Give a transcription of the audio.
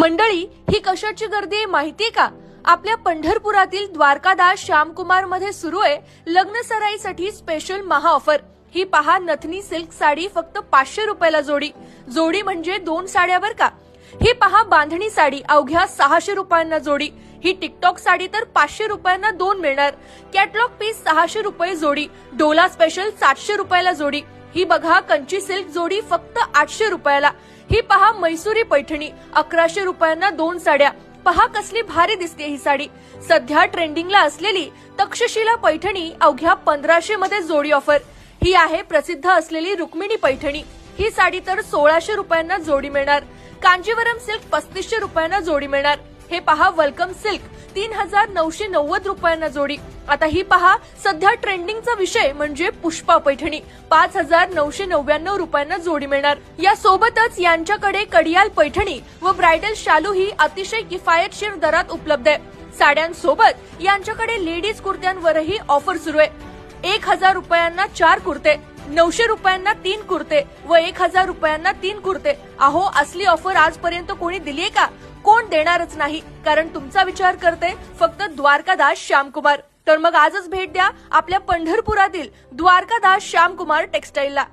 मंडळी ही कशाची गर्दी आहे माहितीये का? आपल्या पंढरपुरातील द्वारकादास श्यामकुमारमध्ये सुरू आहे लग्न सराईसाठी स्पेशल महा ऑफर ही पहा नथनी सिल्क साडी फक्त पाचशे रुपयाला जोडी. जोडी म्हणजे दोन साड्यावर का? ही पहा बांधणी साडी अवघ्या सहाशे रुपयांना जोडी. ही टिकटॉक साडी तर पाचशे रुपयांना दोन मिळणार. कॅटलॉग पीस सहाशे रुपये जोडी. डोला स्पेशल सातशे रुपयाला जोडी. ही बघा कंची सिल्क जोडी फक्त आठशे रुपयाला. ही पहा मैसुरी पैठणी अकराशे रुपयांना दोन साड्या. पहा कसली भारी दिसते ही साडी. सध्या ट्रेंडिंगला असलेली तक्षशिला पैठणी अवघ्या पंधराशे मध्ये जोडी ऑफर ही आहे प्रसिद्ध असलेली रुक्मिणी पैठणी. ही साडी तर सोळाशे रुपयांना जोडी मिळणार. कांजीवरम सिल्क पस्तीसशे रुपयांना जोडी मिळणार. हे पहा वेलकम सिल्क तीन हजार नऊशे नव्वद रुपयांना जोडी. आता ही पहा सध्या ट्रेंडिंगचा विषय म्हणजे पुष्पा पैठणी पाच हजार नऊशे नव्याण्णव रुपयांना जोडी मिळणार. या सोबतच यांच्याकडे कडियाल पैठणी व ब्रायडल शालू ही अतिशय किफायतशीर दरात उपलब्ध आहे. साड्यांसोबत यांच्याकडे लेडीज कुर्त्यांवरही ऑफर सुरू आहे. एक हजार रुपयांना चार कुर्ते नऊशे रुपयांना तीन कुर्ते व एक हजार रुपयांना तीन कुर्ते. अहो असली ऑफर आजपर्यंत कोणी दिलीये का? कोण देणारच नाही. कारण तुमचा विचार करते फक्त द्वारकादास श्यामकुमार. तर मग आजच भेट द्या आपल्या पंढरपुरातील द्वारकादास श्यामकुमार टेक्सटाईलला